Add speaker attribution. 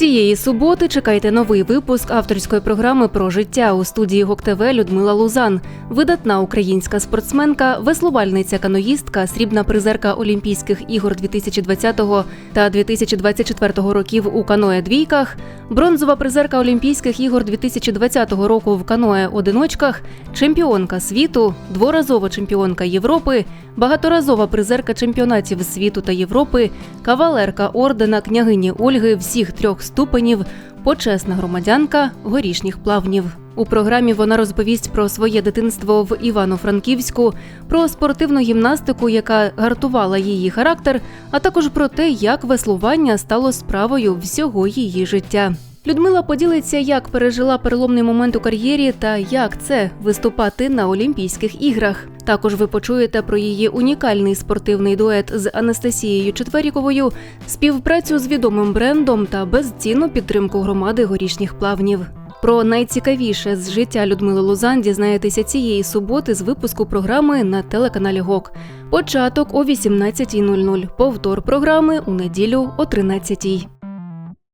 Speaker 1: Цієї суботи чекайте новий випуск авторської програми про життя у студії Гок ТВ Людмила Лузан, видатна українська спортсменка, веслувальниця каноїстка, срібна призерка Олімпійських ігор 2020 та 2024 років у каное двійках, бронзова призерка Олімпійських ігор 2020 року в каное одиночках, чемпіонка світу, дворазова чемпіонка Європи, багаторазова призерка чемпіонатів світу та Європи, кавалерка ордена княгині Ольги всіх трьох ступенів, почесна громадянка горішніх плавнів. У програмі вона розповість про своє дитинство в Івано-Франківську, про спортивну гімнастику, яка гартувала її характер, а також про те, як веслування стало справою всього її життя. Людмила поділиться, як пережила переломний момент у кар'єрі та як це виступати на Олімпійських іграх. Також ви почуєте про її унікальний спортивний дует з Анастасією Четверіковою, співпрацю з відомим брендом та безцінну підтримку громади горішніх плавнів. Про найцікавіше з життя Людмили Лузан дізнаєтеся цієї суботи з випуску програми на телеканалі ГОК. Початок о 18.00. Повтор програми у неділю о 13.00.